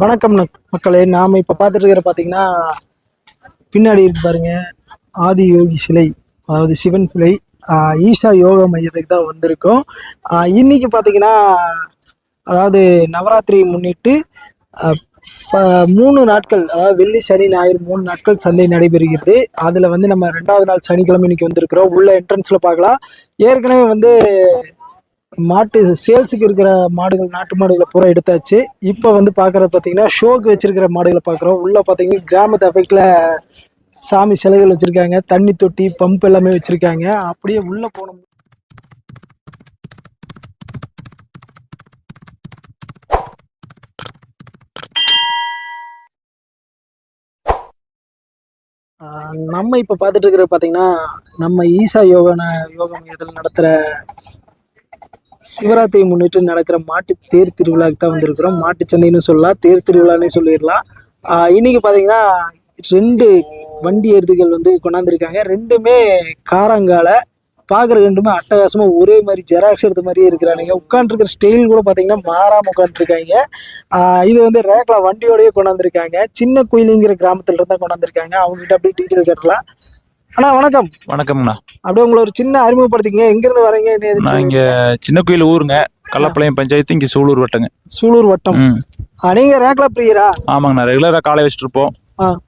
வணக்கம் மக்களே. நாம இப்ப பார்த்துட்டு இருக்கிற பாத்தீங்கன்னா பின்னாடி இருக்கு பாருங்க ஆதி யோகி சிலை. அதாவது சிவன் சிலை. ஈஷா யோகா மையத்துக்கு தான் வந்திருக்கோம். இன்னைக்கு பாத்தீங்கன்னா அதாவது நவராத்திரி முன்னிட்டு மூணு நாட்கள் அதாவது வெள்ளி சனி ஞாயிறு மூணு நாட்கள் சந்தை நடைபெறுகிறது. அதுல வந்து நம்ம ரெண்டாவது நாள் சனிக்கிழமை இன்னைக்கு வந்திருக்கிறோம். உள்ள என்ட்ரன்ஸ்ல பார்க்கலாம். ஏற்கனவே வந்து மாட்டு சேல்ஸுக்கு இருக்கிற மாடுகள் நாட்டு மாடுகளை பூரா எடுத்தாச்சு. இப்போ வந்து பார்க்குறது பார்த்தீங்கன்னா ஷோக்கு வச்சிருக்கிற மாடுகளை பார்க்குறோம் உள்ளே பார்த்தீங்கன்னா கிராமத்து அஃபெக்டில் சாமி சிலைகள் வச்சுருக்காங்க. தண்ணி தொட்டி பம்ப் எல்லாமே வச்சுருக்காங்க. அப்படியே உள்ளே போனோம். ஆஹ் நம்ம இப்போ பார்த்துட்டு இருக்கிற பார்த்தீங்கன்னா நம்ம ஈசா யோகா யோகா மையத்தில் நடத்துகிற சிவராத்திரி முன்னிட்டு நடக்கிற மாட்டு தேர் திருவிழாவுக்கு தான் வந்திருக்கிறோம். மாட்டு சந்தைன்னு சொல்லலாம் தேர் திருவிழான்னே சொல்லிடலாம். இன்னைக்கு பார்த்தீங்கன்னா ரெண்டு வண்டி எருதுகள் வந்து கொண்டாந்துருக்காங்க. ரெண்டுமே காரங்கால பார்க்குற ரெண்டுமே அட்டகாசமாக ஒரே மாதிரி ஜெராக்ஸ் எடுத்த மாதிரியே இருக்கிறானுங்க. உட்காந்துருக்கிற ஸ்டைல் கூட பார்த்தீங்கன்னா மாறாம உட்காந்துருக்காங்க இது வந்து ரேக்கில் வண்டியோடய கொண்டாந்துருக்காங்க. சின்ன குயிலிங்கிற கிராமத்துல இருந்தால் கொண்டாந்துருக்காங்க. அவங்ககிட்ட அப்படியே டீட்டெயில் கேட்டலாம். அண்ணா வணக்கம். வணக்கம்ண்ணா. அப்படியே உங்களை ஒரு சின்ன அறிமுகப்படுத்திங்க எங்கிருந்து வரீங்க என்ன நான் இங்க சின்ன கோயில் ஊருங்க. கள்ளப்பாளையம் பஞ்சாயத்து இங்க சூலூர் வட்டங்க. சூலூர் வட்டம். ம். ஆ, நீங்க ரேக்லா பிரியரா? ஆமாங்கண்ணா ரெகுலரா காலை வச்சுட்டு இருப்போம். ஆ,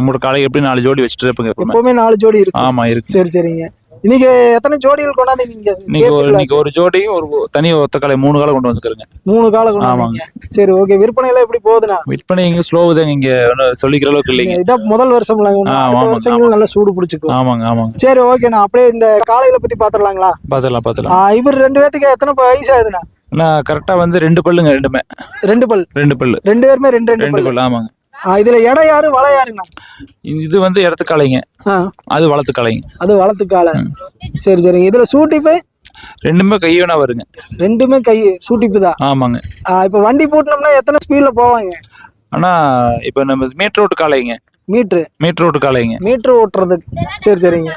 நம்மளோட காலை எப்படி நாலு ஜோடி வச்சுட்டு இருப்போங்க எப்பவுமே. எப்பவுமே நாலு ஜோடி இருக்கு. ஆமா இருக்கு. சரி சரிங்க. இன்னைக்கு எத்தனை ஜோடிகள் கொண்டாந்தீங்க இங்க இன்னைக்கு ஒரு இன்னைக்கு ஒரு ஜோடியும் ஒரு தனி ஒத்த காலை மூணு காலை கொண்டு வந்துருக்குறேங்க மூணு காலம் கொண்டாந்தீங்க சரி ஓகே விற்பனை எல்லாம் எப்படி போகுதுண்ணா? விற்பனை இங்க ஸ்லோவு தாங்க இங்க. சொல்லிக்கிற அளவுக்கு இல்லைங்க. இதான் முதல் வருஷம் அடுத்த ஆமாங்க, வருஷங்கள் நல்லா சூடு பிடிச்சிக்கும். ஆமாங்க ஆமாங்க. சரி ஓகேண்ணா அப்படியே இந்த காளைகளை பத்தி பாத்துடலாங்களா? பாத்துக்கலாம் பாத்துக்கலாம் இவர் ரெண்டு பேத்துக்கு எத்தனை வயசு ஆகுதுண்ணா? நான் கரெக்டா வந்து ரெண்டு பல்லுங்க ரெண்டுமே. ரெண்டு பல். ரெண்டு பல்லு. ரெண்டு பேருமே ரெண்டு ரெண்டு பல் ஆமாங்க. இதுல எடை யாரு வள யாருங்கண்ணா? இது வந்து இடத்து காலைங்க ஆ, அது வளர்த்து காலைங்க அது வளர்த்து காளை சரி சரிங்க இதுல சூட்டிப்பு? ரெண்டுமே கையோனா வருங்க. ரெண்டுமே கை சூட்டிப்பு தான் ஆமாங்க இப்போ வண்டி பூட்டினோம்னா எத்தனை ஸ்பீட்ல போவாங்க? ஆனா இப்ப நம்ம மீட்டர் ரோட்டு காலைங்க. மீட்ரு? மீட்டர் ரோட்டு காலைங்க. மீட்ரு ஓட்டுறதுக்கு சரி சரிங்க.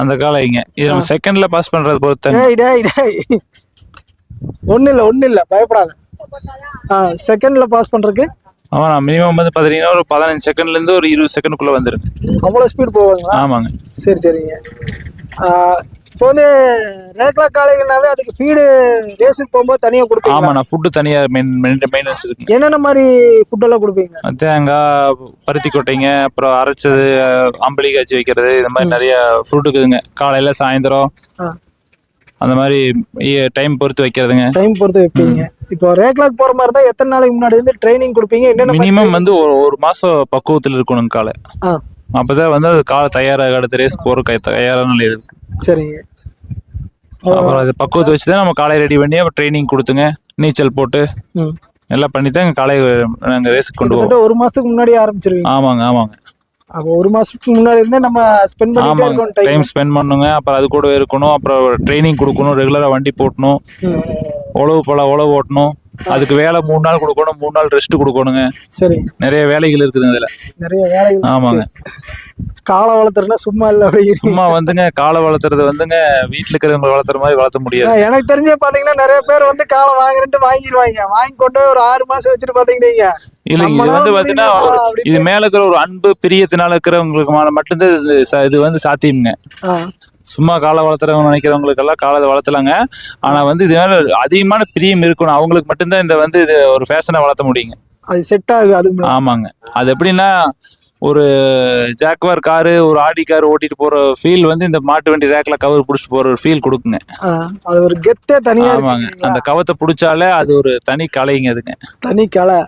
அந்த காலைங்க. இது நம்ம செகண்ட்ல பாஸ் பண்றது பொறுத்த டேய் டேய் டேய். ஒன்றும் இல்லை ஒன்றும் இல்லை பயப்படாத. ஆ செகண்ட்ல பாஸ் பண்றதுக்கு? ஆமா நான் மினிமம் வந்து பாத்தீங்கன்னா ஒரு பதினஞ்சு செகண்ட்ல இருந்து ஒரு இருபது செகண்டுக்குள்ள வந்துருங்க. அவ்வளோ ஸ்பீட் போவாங்களா ஆமாங்க. சரி சரிங்க. இப்போ வந்து ரேக்லா காளைகள்னாவே அதுக்கு ஃபீடு ரேஸுக்கு போகும்போது தனியாக கொடுப்பீங்க ஆமா நான் ஃபுட்டு தனியா மெயின் மெயின்டெனன்ஸ் இருக்குங்க. என்னென்ன மாதிரி ஃபுட்டெல்லாம் கொடுப்பீங்க? தேங்காய் பருத்தி கொட்டைங்க அப்புறம் அரைச்சது அம்பளி காய்ச்சி வைக்கிறது இந்த மாதிரி நிறைய ஃபுட் இருக்குதுங்க. காலையில சாயந்தரம் அந்த மாதிரி டைம் பொறுத்து வைக்கிறதுங்க. டைம் பொறுத்து வைப்பீங்க. இப்போ ரேக்லாக் போகிற மாதிரி இருந்தால் எத்தனை நாளைக்கு முன்னாடி வந்து ட்ரைனிங் கொடுப்பீங்க? என்னென்ன மினிமம் வந்து ஒரு ஒரு மாசம் பக்குவத்தில் இருக்கணுங்க காலை. அப்பதான் வந்து அது காலை தயாராக அடுத்த ரேஸ்க்கு போற கை தயாரான நிலையில் இருக்கு. சரிங்க. அப்புறம் அது பக்குவத்தை வச்சு தான் நம்ம காலை ரெடி பண்ணி அப்புறம் ட்ரைனிங் கொடுத்துங்க. நீச்சல் போட்டு எல்லாம் பண்ணி தான் காலை நாங்கள் ரேஸுக்கு கொண்டு கிட்டத்தட்ட ஒரு மாசத்துக்கு முன்னாடி ஆரம்பிச்சிருவீங்க. ஆமாங்க ஆமாங்க. அப்போ ஒரு மாசத்துக்கு முன்னாடி இருந்தே நம்ம ஸ்பெண்ட் பண்ணிட்டே இருக்கோம் டைம் ஸ்பெண்ட் பண்ணுங்க. அப்புறம் அது கூட இருக்கணும். அப்புறம் ட்ரைனிங் கொடுக்கணும். ரெகுலராக வண்டி போட்டணும். உழவு பல உழவு ஓட்டணும். அதுக்கு வேலை மூணு நாள் கொடுக்கணும். மூணு நாள் ரெஸ்ட் கொடுக்கணுங்க. சரி. நிறைய வேலைகள் இருக்குதுங்க இதுல. நிறைய வேலைகள் ஆமாங்க. காலை வளர்த்துறதுனா சும்மா இல்லை அப்படி சும்மா வந்துங்க காலை வளர்த்துறது வந்துங்க வீட்டுல இருக்கிறவங்க வளர்த்துற மாதிரி வளர்த்த முடியாது. எனக்கு தெரிஞ்சே பாத்தீங்கன்னா நிறைய பேர் வந்து காலை வாங்குறேன்ட்டு வாங்கிடுவாங்க வாங்கி கொண்டு ஒரு ஆறு மாசம் வச்சுட்டு பாத்தீங்கன்னா இல்லைங்க இது வந்து பாத்தீங்கன்னா. இது மேல இருக்கிற ஒரு அன்பு பிரியத்தினால இருக்கிறவங்களுக்கு மட்டும்தான் இது வந்து சாத்தியம்ங்க. சும்மா காலை வளர்த்துறவங்க நினைக்கிறவங்களுக்கு எல்லாம் காலை வளர்த்தலாங்க. ஆனா வந்து இது மேல அதிகமான பிரியம் இருக்கணும். அவங்களுக்கு மட்டும்தான் இந்த வந்து இது ஒரு ஃபேஷனை வளர்த்த முடியுங்க. அது செட் ஆகுது அது ஆமாங்க. அது எப்படின்னா ஒரு ஜாக்வார் காரு ஒரு ஆடி கார் ஓட்டிட்டு போற ஃபீல் வந்து இந்த மாட்டு வண்டி ரேக்ல கவர் புடிச்சிட்டு போற ஒரு ஃபீல் கொடுக்குங்க. அது ஒரு கெத்தே தனியா ஆமாங்க. அந்த கவத்தை புடிச்சாலே அது ஒரு தனி கலைங்க அதுங்க. தனி கலை.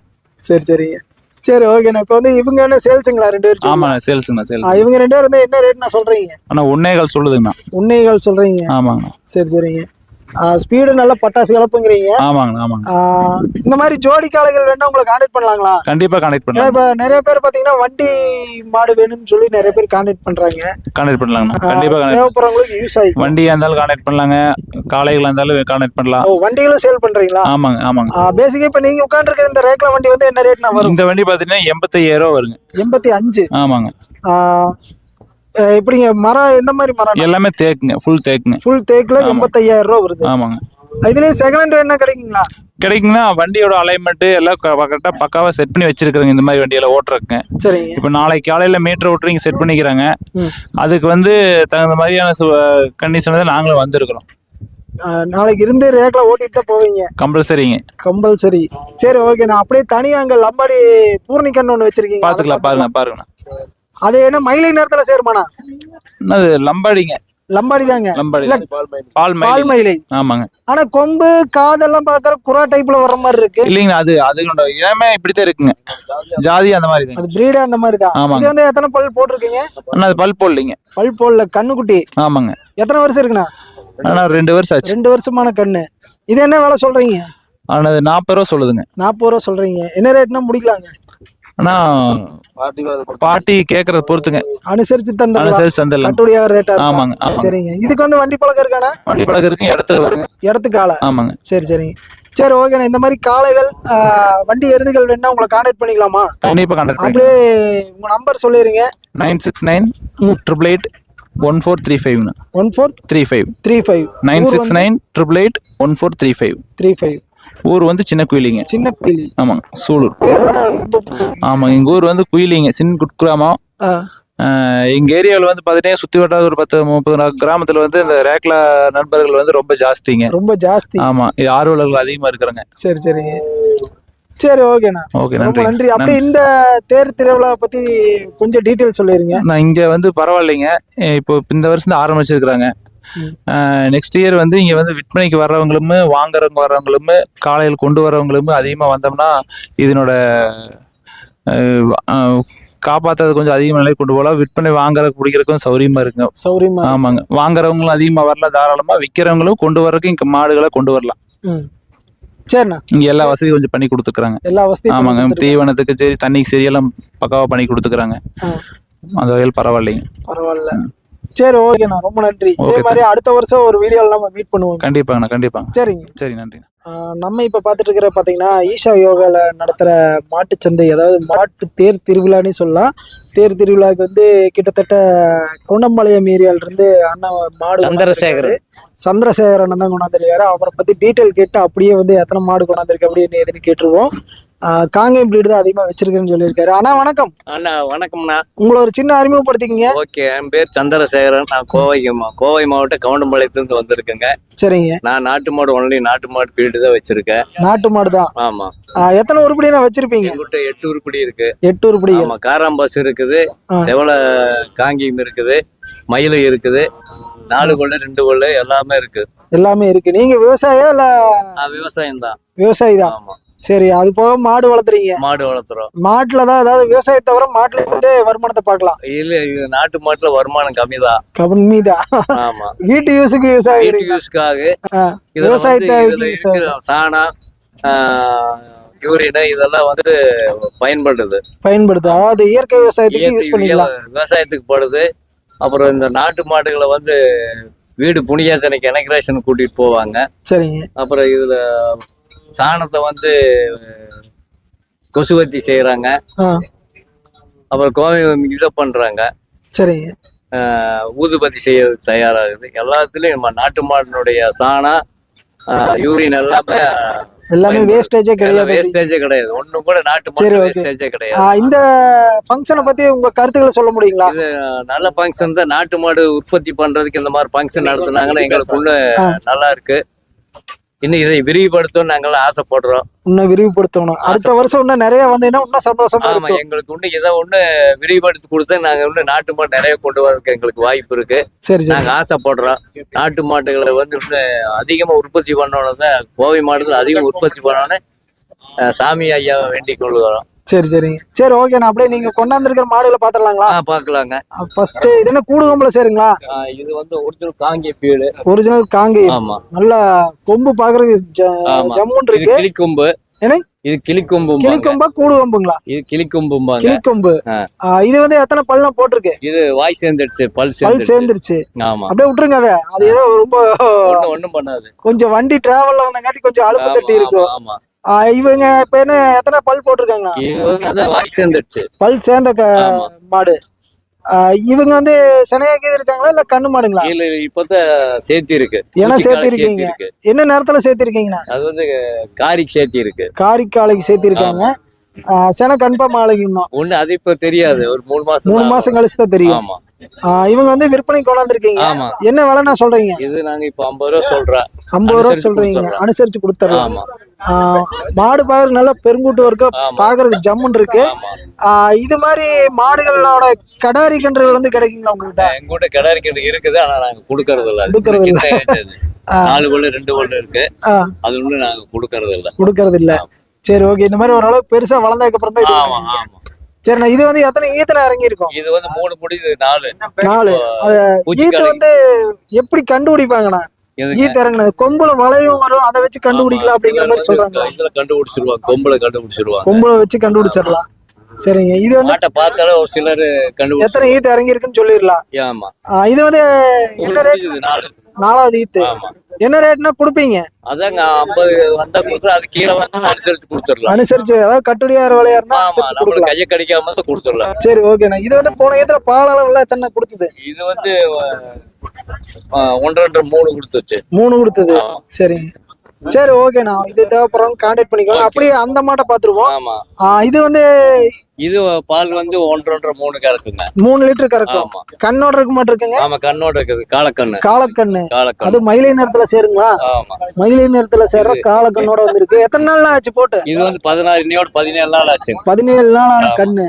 சரி சரிங்க. சரி ஓகேண்ணா இப்போ வந்து இவங்க என்ன சேல்ஸுங்களா ரெண்டு பேரும் ஆமா சேல்ஸுங்க சேல்ஸ் இவங்க ரெண்டு பேரும் என்ன ரேட் நான் சொல்றீங்க? ஆனா உன்னேகால் சொல்லுதுங்கண்ணா. உண்மைகள் சொல்றீங்க. ஆமாங்கண்ணா. சரி சரிங்க. ஸ்பீடு நல்ல பட்டாசு கலப்புங்கிறீங்க ஆமாங்க ஆ, இந்த மாதிரி ஜோடி காளைகள் வேணா உங்களை கான்டாக்ட் பண்ணலாங்களா? கண்டிப்பா ஏன்னா பண்ணலாம். இப்ப நிறைய பேர் பாத்தீங்கன்னா வண்டி மாடு வேணும்னு சொல்லி நிறைய பேர் கான்டாக்ட் பண்றாங்க. கனெக்ட் பண்ணலாங்கண்ணா. ஆ, கண்டிப்பா தேவைப்படுறவங்களுக்கு யூஸ் ஆகிக்கும் வண்டியா இருந்தாலும் கனெக்ட் பண்ணலாங்க. காளைகளா இருந்தாலும் கனெக்ட் பண்ணலாம். ஓ வண்டிகளும் சேல் பண்றீங்களா? ஆமாங்க ஆமாங்க. பேசிக்கா இப்ப நீங்க உட்காந்துருக்கிற இந்த ரேக்ல வண்டி வந்து என்ன ரேட்னா வரும்? இந்த வண்டி பாத்தீங்கன்னா எண்பத்தையாயிரம் ரூபா வருங்க. எண்பத்தி அஞ்சு. ஆமாங்க. எப்படிங்க மரம் எந்த மாதிரி மரம் எல்லாமே தேக்குங்க ஃபுல் தேக்குங்க. ஃபுல் தேக்குல. எண்பத்தையாயிரம் ரூபா வருது. ஆமாங்க. இதுலயே செகண்ட் ஹேண்ட் என்ன கிடைக்குங்களா? கிடைக்குங்கன்னா வண்டியோட அலைன்மெண்ட் எல்லாம் கரெக்டாக பக்காவாக செட் பண்ணி வச்சிருக்காங்க இந்த மாதிரி வண்டியெல்லாம் ஓட்டுறதுக்கு. சரிங்க. இப்போ நாளைக்கு காலையில் மீட்டர் ஓட்டுறீங்க செட் பண்ணிக்கிறாங்க. அதுக்கு வந்து தகுந்த மாதிரியான கண்டிஷன் தான் நாங்களும் வந்திருக்கிறோம். நாளைக்கு இருந்து ரேக்ல ஓட்டிட்டு தான் போவீங்க. கம்பல்சரிங்க. கம்பல்சரி. சரி ஓகே நான் அப்படியே தனியா அங்க லம்பாடி பூர்ணிக்கன்னு ஒண்ணு வச்சிருக்கீங்க. பார்த்துக்கலாம். பாருங்க பாருங்க. அது என்ன மயிலை நேரத்துல சேருமாண்ணா? என்னது லம்பாடிங்க. லம்பாடி தாங்க லம்பாடி. இல்ல, பால் பால் மயில். மயிலை ஆமாங்க. ஆனா கொம்பு காதெல்லாம் பாக்குற குரா டைப்ல வர்ற மாதிரி இருக்கு. இல்லைங்கண்ணா அது அதுகளோட இளமே இப்படித்தான் இருக்குங்க. ஜாதி அந்த மாதிரி தான். அது பிரீடே அந்த மாதிரி தான். ஆமாங்க. இது வந்து எத்தனை பல் போட்டிருக்கீங்க? ஆனால் அது பல் போடலைங்க. பல் போடல கண்ணுக்குட்டி. ஆமாங்க. எத்தனை வருஷம் இருக்குண்ணா? ஆனால் ரெண்டு வருஷம் ஆச்சு. ரெண்டு வருஷமான கண்ணு. இது என்ன வேலை சொல்றீங்க? ஆனால் அது நாற்பது ரூபா சொல்லுதுங்க. நாற்பது ரூபா சொல்றீங்க. என்ன ரேட்னா முடிக்கலாங்க? ஆனால் பாட்டி கேட்கறத பொறுத்துங்க. அனுசரிச்சு தந்துடலாம். அனுசரிச்சு தந்துடலாம். கட்டுப்படியாக ரேட்டா ஆமாங்க சரிங்க. இதுக்கு வந்து வண்டி பழக்கம் இருக்காண்ணா? வண்டி பழக்கம் இருக்கு இடத்துக்கு வருங்க. இடத்துக்கு ஆளா ஆமாங்க. சரி சரிங்க. சரி ஓகேண்ணா. இந்த மாதிரி காளைகள் வண்டி எருதுகள் வேணா உங்களை கான்டாக்ட் பண்ணிக்கலாமா? கண்டிப்பாக கான்டாக்ட் அப்படியே உங்க நம்பர் சொல்லிடுங்க nine six nine triple eight one four three ஃபைவ்னு one four three five. Three five. Nine six nine triple eight one four three five. Three five. ஊர் வந்து சின்ன குயிலிங்க. சின்ன பிள்ளி ஆமாங்க சூலூர். ஆமாங்க எங்கள் ஊர் வந்து குயிலிங்க சின்ன குட்கிராமம் எங்கள் ஏரியாவில் வந்து பார்த்தீங்கன்னா சுற்றி வட்டார ஒரு பத்து முப்பது கிராமத்தில் வந்து இந்த ரேக்லா நண்பர்கள் வந்து ரொம்ப ஜாஸ்திங்க. ரொம்ப ஜாஸ்தி. ஆமாம் ஆர்வலர்கள் அதிகமாக இருக்கிறாங்க. சரி சரிங்க. சரி ஓகேண்ணா. ஓகே நன்றி. நன்றி. அப்படியே இந்த தேர் திருவிழா பத்தி கொஞ்சம் டீட்டெயில் சொல்லிருங்க. நான் இங்கே வந்து பரவாயில்லைங்க. இப்போ இந்த வருஷம் தான் ஆரம்பிச்சிருக்கிறாங்க. நெக்ஸ்ட் இயர் வந்து இங்கே வந்து விற்பனைக்கு வர்றவங்களும் வாங்குறவங்க வர்றவங்களும் காலையில் கொண்டு வரவங்களும் அதிகமாக வந்தோம்னா இதனோட காப்பாத்துறது கொஞ்சம் அதிகமாக நிலை கொண்டு போகலாம். விற்பனை வாங்குறதுக்கு பிடிக்கிறதுக்கும் சௌரியமாக இருக்குங்க. சௌரியமா ஆமாங்க. வாங்குறவங்களும் அதிகமாக வரலாம் தாராளமாக விற்கிறவங்களும் கொண்டு வர்றதுக்கு இங்கே மாடுகளை கொண்டு வரலாம். சரிண்ணா. இங்கே எல்லா வசதியும் கொஞ்சம் பண்ணி கொடுத்துக்குறாங்க எல்லா வசதியும் ஆமாங்க. தீவனத்துக்கு சரி தண்ணிக்கு சரி எல்லாம் பக்காவாக பண்ணி கொடுத்துக்குறாங்க அந்த வகையில் பரவாயில்லைங்க. பரவாயில்ல. சரி ஓகேண்ணா ரொம்ப நன்றி. இதே மாதிரி அடுத்த வருஷம் ஒரு வீடியோல நம்ம மீட் பண்ணுவோம். கண்டிப்பாங்கண்ணா கண்டிப்பாங்க. சரிங்க. சரி நன்றி நம்ம இப்ப பாத்துட்டு இருக்கிற பாத்தீங்கன்னா ஈஷா யோகால நடத்துற மாட்டுச் சந்தை அதாவது மாட்டு தேர் திருவிழான்னு சொல்லலாம். தேர் திருவிழாவுக்கு வந்து கிட்டத்தட்ட கொண்டம்பாளையம் ஏரியால இருந்து அண்ணன் மாடு சந்திரசேகர். சந்திரசேகர் அண்ணன் தான் கொண்டாந்துருக்காரு. அவரை பத்தி டீட்டெயில் கேட்டு அப்படியே வந்து எத்தனை மாடு கொண்டாந்துருக்கு அப்படின்னு எதுன்னு கேட்டுருவோம். காங்கேயம் பிரீடு தான் அதிகமா வச்சிருக்கேன்னு சொல்லியிருக்காரு. அண்ணா வணக்கம். அண்ணா வணக்கம்ண்ணா. உங்களை ஒரு சின்ன அறிமுகப்படுத்திக்கிங்க. ஓகே என் பேர் சந்திரசேகரன். நான் மா- கோவை மாவட்டம் கவுண்டம்பாளையத்துலேருந்து வந்திருக்கேங்க. சரிங்க. நான் நாட்டு மாடு ஒன்லி நாட்டு மாடு பீடு தான் வச்சிருக்கேன். நாட்டு மாடு தான். ஆமா. எத்தனை உருப்படி நான் வச்சிருப்பீங்க? எங்கிட்ட எட்டு உருப்படி இருக்கு. எட்டு உருப்படிகள் ஆமா காராம்பாஸ் இருக்குது. செவல காங்கியம் இருக்குது. மயிலை இருக்குது. நாலு கொள்ளு ரெண்டு கொள்ளு எல்லாமே இருக்கு. எல்லாமே இருக்கு. நீங்க விவசாயம் இல்ல? விவசாயம் தான் விவசாயி தான் ஆமா. சரி அது போக மாடு வளர்த்துறீங்க. மாடு வளர்த்துறோம். மாட்டுல தான் அதாவது விவசாயத்தை தவிர மாட்டுல வந்து வருமானத்தை பார்க்கலாம். இல்ல இது நாட்டு மாட்டுல வருமானம் கம்மி தான் கம்மி தான் ஆமா. வீட்டு யூஸுக்கு விவசாயம் வீட்டு யூஸ்க்காக ஆ, இதுல விவசாய வந்து தேவைக்கு இதுல விவசாயம் இருக்கிற சாணம் யூரின் இதெல்லாம் வந்து பயன்படுது. பயன்படுது. அதாவது இயற்கை விவசாயத்துக்கு யூஸ் பண்ணிக்கலாம். விவசாயத்துக்கு படுது. அப்புறம் இந்த நாட்டு மாடுகளை வந்து வீடு புனியாத்தனைக்கு இனகிரேஷன் கூட்டிட்டு போவாங்க. சரிங்க. அப்புறம் இதுல சாணத்தை வந்து கொசுவத்தி செய்யறாங்க அப்புறம் கோவை இதை பண்றாங்க. சரிங்க. ஊதுபத்தி செய்ய தயாராகுது. எல்லாத்துலயும் நம்ம நாட்டு மாடினுடைய சாணம் யூரின் எல்லாமே எல்லாமே வேஸ்டேஜே கிடையாது. வேஸ்டேஜே கிடையாது. ஒண்ணும் கூட நாட்டு சரி, மாடு. வேஸ்டேஜே கிடையாது. இந்த ஃபங்க்ஷனை பத்தி உங்க கருத்துக்களை சொல்ல முடியுங்களா? நல்ல ஃபங்க்ஷன் தான். நாட்டு மாடு உற்பத்தி பண்றதுக்கு இந்த மாதிரி ஃபங்க்ஷன் நடத்துனாங்கன்னா எங்களுக்கு ஆ. நல்லா இருக்கு. இன்னும் இதை விரிவுபடுத்தணும்னு நாங்களாம் ஆசைப்படுறோம். இன்னும் விரிவுபடுத்தணும். அடுத்த வருஷம் இன்னும் நிறைய வந்தீங்கன்னா இன்னும் சந்தோஷமா ஆமா எங்களுக்கு இன்னும் இதை ஒண்ணு விரிவுபடுத்தி கொடுத்தா நாங்க இன்னும் நாட்டு மாடு நிறைய கொண்டு வரதுக்கு எங்களுக்கு வாய்ப்பு இருக்கு. சரி நாங்க ஆசைப்படுறோம். நாட்டு மாடுகளை வந்து இன்னும் அதிகமா உற்பத்தி பண்ணணும் தான். கோவை மாடுகள் அதிகம் உற்பத்தி பண்ணணும்னு அஹ், சாமி ஐயாவை வேண்டிக் கொள்கிறோம். சரி சரிங்க சரி ஓகே நான் அப்படியே நீங்க கொண்டாந்துருக்கிற மாடுகளை பாத்துடலாங்களா பாக்கலாங்க. ஃபர்ஸ்ட் இது என்ன கூடு கொம்புல சேருங்களா? இது வந்து ஒரிஜினல் காங்கிய பீடு. ஒரிஜினல் காங்கி ஆமா. நல்ல கொம்பு பாக்குறதுக்கு ஜ- ஆமா. ஜம்முன்னு இது இருக்கு கிளிக்கொம்பு? இது கிளிக்கொம்பு கிளிக்கொம்பா கூடு கொம்புங்களா? இது கிளிக்கொம்பும்பாங்க. கிளிக்கொம்பு. இது வந்து எத்தனை பல்லாம் போட்டிருக்கு? இது வாய் சேர்ந்துடுச்சு பல் பல் சேர்ந்துருச்சு ஆமா. அப்படியே விட்டுருங்க அதை. அது ஏதோ ரொம்ப ஒண்ணும் பண்ணாது. கொஞ்சம் வண்டி டிராவல்ல வந்தங்காட்டி கொஞ்சம் அழுப்பு தட்டி இருக்கும். இவங்க இப்ப என்ன எத்தனை பல் போட்டிருக்காங்களா? பல் சேர்ந்த. மாடு. இவங்க வந்து சினையாக்கி இருக்காங்களா இல்ல கண்ணு மாடுங்களா? இல்ல இப்பதான் சேர்த்தி இருக்கு. ஏன்னா. சேர்த்தி இருக்கு. என்ன நேரத்துல சேர்த்திருக்கீங்கண்ணா அது வந்து காரிக்கு சேர்த்தி இருக்கு. காரிக்காலைக்கு சேர்த்திருக்காங்க ஆஹ் சென கன்ஃபார்ம் ஆளுங்க இன்னும் ஒண்ணு அது இப்ப தெரியாது. ஒரு மூணு மாசம் மூணு மாசம் கழிச்சு தான் தெரியும். ஆமா. இவங்க வந்து விற்பனை கொண்டாந்துருக்கீங்க என்ன விலைண்ணா சொல்றீங்க? இது நாங்க இப்ப ஐம்பது ரூபா சொல்றோம் ஐம்பது ரூபா சொல்றீங்க. அனுசரிச்சு ஆஹ் மாடு பாக்குறது நல்லா பெருங்கூட்டு இருக்கு ஆமா. பாக்குறதுக்கு ஜம்முன் இருக்கு. இது மாதிரி மாடுகளோட கடாரி கன்றுகள் வந்து கிடைக்குங்களா உங்ககிட்ட எங்கூட கிடாரி கிட்ட இருக்குது ஆனா நாங்க கொடுக்கறது இல்ல கொடுக்கறது அது. நாலு பல்லு ரெண்டு பல்லு இருக்கு. அது ஒண்ணு நாங்க கொடுக்கறது இல்ல கொடுக்கறது இல்ல சரி ஓகே இந்த மாதிரி ஓரளவு பெருசா வளர்ந்ததுக்கு அப்புறம் தான் இது ஆமா சரிண்ணா இது வந்து எத்தனை ஈத்துல இறங்கி இருக்கும் இது வந்து மூணு முடியுது நாலு. நாலு. ஈத்து வந்து எப்படி கண்டுபிடிப்பாங்கண்ணா. ஈத்து இறங்குனது. கொம்புல வளையும் வரும் அதை வச்சு கண்டுபிடிக்கலாம் அப்படிங்கிற மாதிரி சொல்றாங்க. இதுல கண்டுபிடிச்சிருவாங்க. கொம்புல கண்டுபிடிச்சிருவாங்க. கொம்புல வச்சு கண்டுபிடிச்சிடலாம். சரிங்க. இது வந்து மாட்டை பார்த்தாலே ஒரு சிலர் எத்தனை கண்டுபிடிச்சு ஈத்து இறங்கி இருக்குன்னு சொல்லிடலாம். ஆமா. இது வந்து என்ன ரேட் நாலாவது ஈத்து என்ன ரேட்னா கொடுப்பீங்க? அதாங்க ஐம்பது வந்தா கொடுத்துரும் அது கீழே வந்து அனுசரிச்சு கொடுத்துடலாம் அனுசரிச்சு அதாவது கட்டுடியார் விலையா இருந்தா நம்மளுக்கு கையை கடிக்காம கொடுத்துடலாம் சரி ஓகேண்ணா இது வந்து போன ஈத்துல பால் அளவுல எத்தனை கொடுத்தது? இது வந்து ஒன்றரை மூணு கொடுத்துச்சு. மூணு கொடுத்தது. சரிங்க. சரி ஓகேண்ணா இது தேவைப்படுறவங்க கான்டாக்ட் பண்ணிக்கோங்க. அப்படியே அந்த மாட்டை பார்த்துருவோம். ஆமா. இது வந்து இது பால் வந்து ஒன்றரை மூணு கறக்குங்க. மூணு லிட்டர் கறக்கும். ஆமா. கண்ணோட இருக்க மாட்டு இருக்குங்க? ஆமா கண்ணோட இருக்குது. காலக்கண்ணு. காலக்கண்ணு. அது மயிலை நேரத்துல சேருங்களா? ஆமா. மயிலை நேரத்துல சேர்ற காலக்கண்ணோட வந்திருக்கு. எத்தனை நாள் ஆச்சு போட்டு? இது வந்து பதினாறு இன்னையோட பதினேழு நாள் ஆச்சு. பதினேழு நாள் ஆன கண்ணு.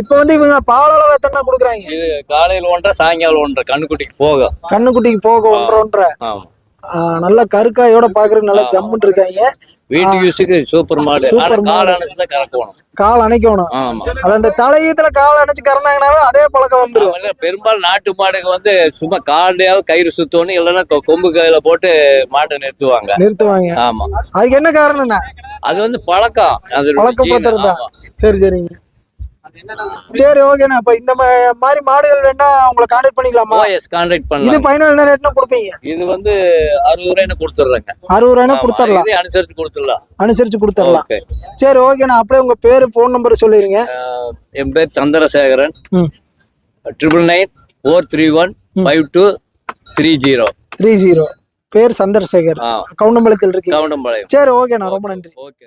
இப்ப வந்து இவங்க பால் அளவு எத்தனை கொடுக்குறாங்க? இது காலையில ஒன்றரை சாயங்காலம் ஒன்றரை. கண்ணுக்குட்டிக்கு போக கண்ணுக்குட்டிக்கு போக ஒன்றரை ஒன்றரை. நல்ல கருக்காயோட பாக்குறதுக்கு நல்லா ஜம்முன்னு இருக்காங்க. வீட்டு யூஸுக்கு சூப்பர் மாடு. மாடு. கால் அணைச்சுதான் கறக்கணும். கால் அணைக்கணும். ஆமா. அது அந்த தலையீத்துல கால் அணைச்சு கறந்தாங்கன்னாவே அதே பழக்கம் இல்ல, பெரும்பாலும் நாட்டு மாடுக்கு வந்து சும்மா காலையாவது கயிறு சுத்தணும் இல்லைன்னா கொம்பு கையில போட்டு மாட்டை நிறுத்துவாங்க. நிறுத்துவாங்க. ஆமா. அதுக்கு என்ன காரணம்னா? அது வந்து பழக்கம். அது பழக்கப்படுத்துறது தான். ஆமா. சரி சரிங்க. சரி ஓகேண்ணா அப்ப இந்த மாதிரி மாடுகள் வேணா உங்களை கான்டாக்ட் பண்ணிக்கலாமா? OS கான்டாக்ட் இது பண்ணலாம் ஃபைனல் என்ன ரேட்னா கொடுப்பீங்க? இது வந்து அறுபது ரூபாய்னு கொடுத்துட்றேங்க அறுபது ரூபாய்னா கொடுத்துடலாம் இது அனுசரிச்சு கொடுத்துடலாம் அனுசரிச்சு கொடுத்துடலாம் ஓகே சரி ஓகேண்ணா அப்படியே உங்க பேரு போன் நம்பர் சொல்லிருங்க. என் பேர் Chandrasekaran. Triple nine four three one five two three zero three zero பேர் சந்திரசேகர். ஆ. கவுண்டம்பலத்தில் இருக்கீங்க கவுண்டம்பாளையம் சரி ஓகேண்ணா ரொம்ப நன்றி. ஓகே